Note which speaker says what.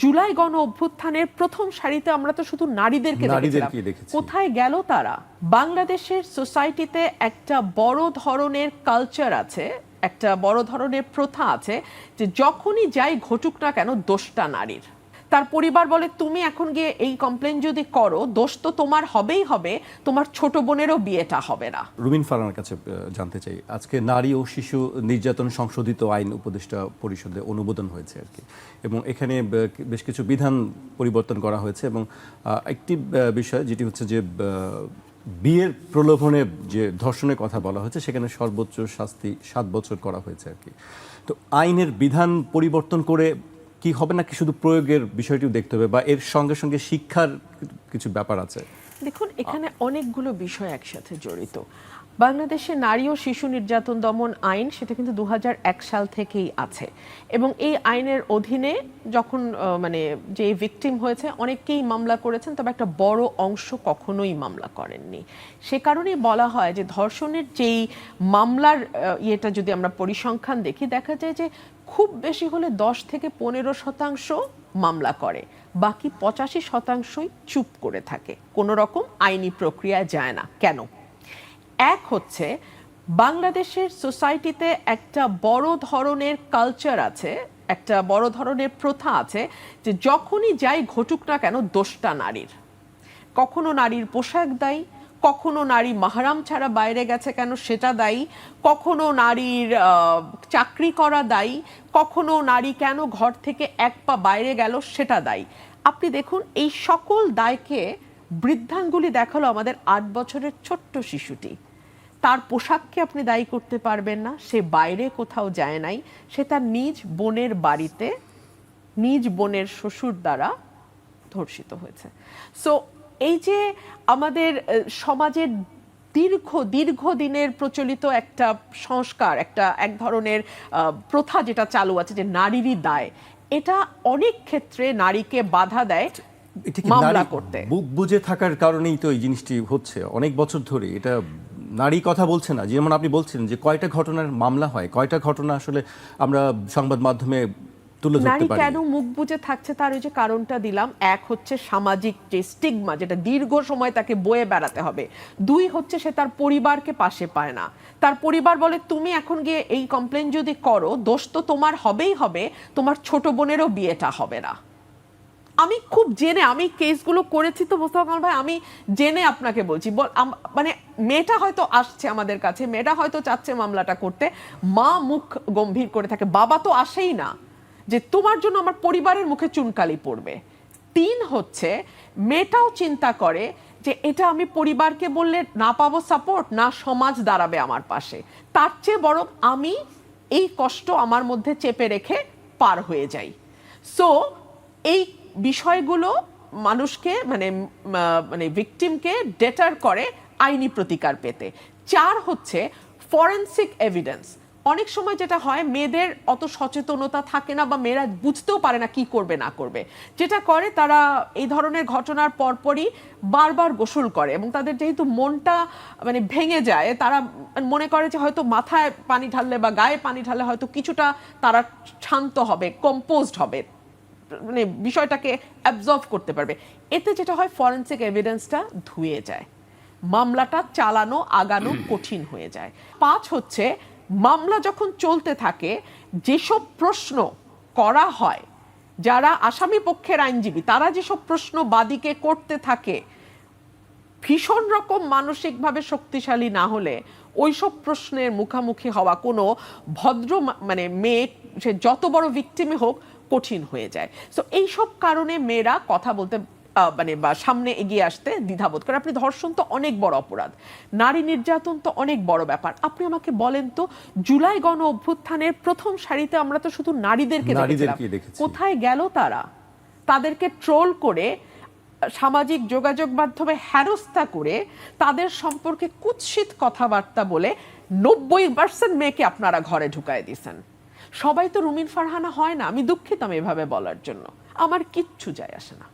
Speaker 1: জুলাই গণ অভ্যুত্থানের প্রথম সারিতে আমরা তো শুধু নারীদেরকে কোথায় গেল তারা? বাংলাদেশের সোসাইটিতে একটা বড় ধরনের কালচার আছে একটা বড় ধরনের প্রথা আছে যে যখনই যাই ঘটুক না কেন দোষটা নারীর। তার পরিবার বলে, তুমি এখন গিয়ে এই কমপ্লেন যদি করো, দোষ তো তোমার হবেই হবে, তোমার ছোট বোনেরও বিয়েটা হবে না।
Speaker 2: রুমিন ফারানার কাছে জানতে চাই, আজকে নারী ও শিশু নির্যাতন সংশোধিত আইন উপদেষ্টা পরিষদে অনুমোদন হয়েছে আর কি। এবং এখানে বেশ কিছু বিধান পরিবর্তন করা হয়েছে এবং একটি বিষয় যেটি হচ্ছে যে বিয়ের প্রলোভনে যে ধর্ষণের কথা বলা হয়েছে, সেখানে সর্বোচ্চ শাস্তি সাত বছর করা হয়েছে আর কি। তো আইনের বিধান পরিবর্তন করে কি হবে নাকি শুধু প্রয়োগের বিষয়টিও দেখতে হবে বা এর সঙ্গে সঙ্গে শিক্ষার কিছু ব্যাপার আছে?
Speaker 1: দেখুন, এখানে অনেকগুলো বিষয় একসাথে জড়িত। বাংলাদেশে নারী ও শিশু নির্যাতন দমন আইন সেটা কিন্তু দু হাজার এক সাল থেকেই আছে। এবং এই আইনের অধীনে যখন মানে যে ভিকটিম হয়েছে অনেকেই মামলা করেছেন, তবে একটা বড় অংশ কখনোই মামলা করেননি। সে কারণেই বলা হয় যে ধর্ষণের যেই মামলার ইয়েটা যদি আমরা পরিসংখ্যান দেখি, দেখা যায় যে খুব বেশি হলে দশ থেকে পনেরো শতাংশ মামলা করে, বাকি পঁচাশি শতাংশই চুপ করে থাকে। কোনো রকম আইনি প্রক্রিয়া যায় না। কেন? এক হচ্ছে, বাংলাদেশের সোসাইটিতে একটা বড় ধরনের কালচার আছে, একটা বড় ধরনের প্রথা আছে, যে যখনই যাই ঘটুক না কেন দোষটা নারীর। কখনো নারীর পোশাক দায়ী, কখনো নারী মাহারাম ছাড়া বাইরে গেছে কেন সেটা দায়ী, কখনো নারীর চাকরি করা দায়ী, কখনো নারী কেন ঘর থেকে এক পা বাইরে গেল সেটা দায়ী। আপনি দেখুন, এই সকল দায়কে বৃদ্ধাঙ্গুলি দেখাল আমাদের আট বছরের ছোট্ট শিশুটি। তার পোশাককে আপনি দায়ী করতে পারবেন না সে বাইরে কোথাও যায় নাই সে তার নিজ বোনের বাড়িতে নিজ বোনের শ্বশুর দ্বারা ধর্ষিত হয়েছে। সো এই যে আমাদের সমাজের দীর্ঘ দীর্ঘ দিনের প্রচলিত একটা সংস্কার একটা এক ধরনের প্রথা যেটা চালু আছে যে নারীরই দায় এটা অনেক ক্ষেত্রে নারীকে বাধা দেয় মামলা করতে।
Speaker 2: বুক বুঝে থাকার কারণেই তো এই জিনিসটি হচ্ছে। অনেক বছর ধরে এটা নারী কথা বলছে না যেমন আপনি বলছেন যে কয়টা ঘটনার মামলা হয় কয়টা ঘটনা আসলে আমরা সংবাদ মাধ্যমে তুলে
Speaker 1: নারী কেন মুখ বুজে থাকছে তার ওই যে কারণটা দিলাম এক হচ্ছে সামাজিক যে স্টিগমা যেটা দীর্ঘ সময় তাকে বয়ে বেড়াতে হবে। দুই হচ্ছে সে তার পরিবারকে পাশে পায় না। তার পরিবার বলে তুমি এখন গিয়ে এই কমপ্লেন যদি করো দোষ তো তোমার হবেই হবে তোমার ছোট বোনেরও বিয়েটা হবে না। আমি খুব জেনে, আমি কেসগুলো করেছি তো মোস্তফা কামাল ভাই, আমি জেনে আপনাকে বলছি। মানে মেয়েটা হয়তো আসছে আমাদের কাছে, মেয়েটা হয়তো চাচ্ছে মামলাটা করতে। মা মুখ গম্ভীর করে থাকে, বাবা তো আসেই না। যে তোমার জন্য আমার পরিবারের মুখে চুনকালি পড়বে। তিন হচ্ছে, মেয়েটাও চিন্তা করে যে এটা আমি পরিবারকে বললে না পাবো সাপোর্ট না সমাজ দাঁড়াবে আমার পাশে। তার চেয়ে বরং আমি এই কষ্ট আমার মধ্যে চেপে রেখে পার হয়ে যাই। সো এই বিষয়গুলো মানুষকে মানে মানে ভিকটিমকে ডেটার করে আইনি প্রতিকার পেতে। চার হচ্ছে ফরেন্সিক এভিডেন্স অনেক সময় যেটা হয়, মেয়েদের অত সচেতনতা থাকে না বা মেয়েরা বুঝতেও পারে না কি করবে, না করবে। যেটা করে, তারা এই ধরনের ঘটনার পরপরই বারবার গোসল করে এবং তাদের যেহেতু মনটা মানে ভেঙে যায়, তারা মনে করে যে হয়তো মাথায় পানি ঢাললে বা গায়ে পানি ঢাললে হয়তো কিছুটা তারা শান্ত হবে কম্পোজড হবে। মানে বিষয়টাকে অ্যাবজর্ভ করতে পারবে। এতে যেটা হয় ফরেন্সিক এভিডেন্সটা ধুয়ে যায়। মামলাটা চালানো আগানো কঠিন হয়ে যায়। পাঁচ হচ্ছে মামলা যখন চলতে থাকে যেসব প্রশ্ন করা হয় যারা আসামি পক্ষের আইনজীবী তারা যেসব প্রশ্ন বাদীকে করতে থাকে ভীষণ রকম মানসিকভাবে শক্তিশালী না হলে ওইসব প্রশ্নের মুখামুখি হওয়া কোনো ভদ্র মানে মেয়ে সে যত বড় ভিকটিমে হোক কঠিন হয়ে যায়। সো এইসব কারণে মেয়েরা কথা বলতে মানে বা সামনে এগিয়ে আসতে দ্বিধাবোধ করে। আপনি ধর্ষণ তো অনেক বড় অপরাধ। নারী নির্যাতন তো অনেক বড় ব্যাপার। আপনি আমাকে বলেন তো জুলাই গণ অভ্যুত্থানের প্রথম সারিতে আমরা তো শুধু নারীদেরকে। কোথায় গেল তারা? তাদেরকে ট্রোল করে সামাজিক যোগাযোগ মাধ্যমে হেনস্থা করে তাদের সম্পর্কে কুৎসিত কথাবার্তা বলে নব্বই পার্সেন্ট মেয়েকে আপনারা ঘরে ঢুকায় দিয়েছেন। সবাই তো রুমিন ফারহানা হয় না। আমি দুঃখিত আমি এভাবে বলার জন্য। আমার কিচ্ছু যায় আসে না।